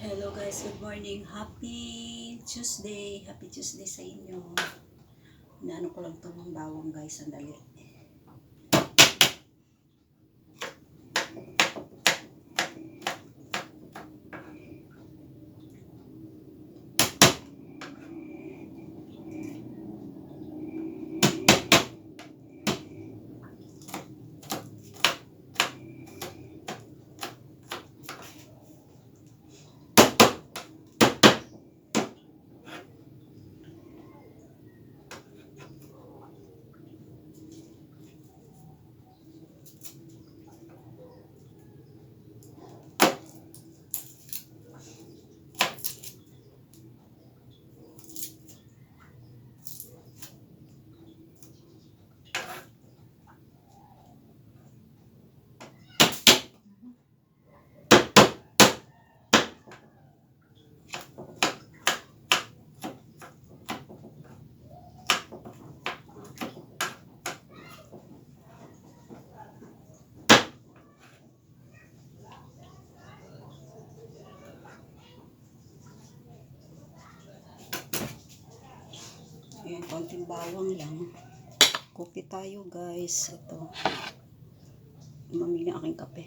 Hello guys, good morning. Happy Tuesday. Happy Tuesday sa inyo. Inaano ko lang itong bawang guys, sandali. Ayan, konting bawang lang. Kopi tayo guys. Ito. Mamili ng aking kape.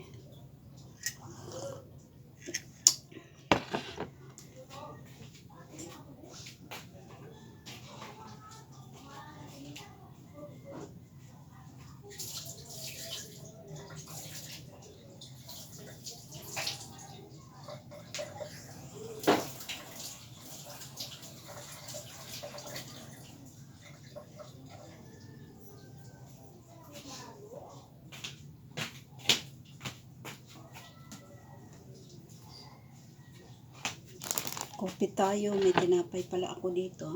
Kopi tayo. May tinapay pala ako dito.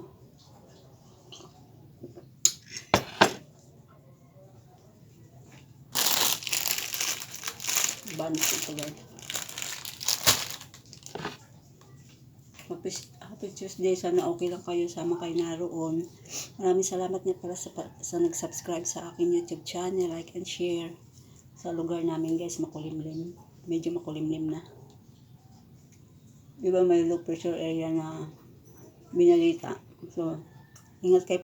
Banis ito guys. Happy, happy Tuesday. Sana okay lang kayo. Sama kayo naroon. Maraming salamat nga pala sa, sa nag-subscribe sa akin YouTube channel. Like and share. Sa lugar namin guys, makulimlim. Medyo makulimlim na. Di ba may low pressure area na binalita. So, ingat kayo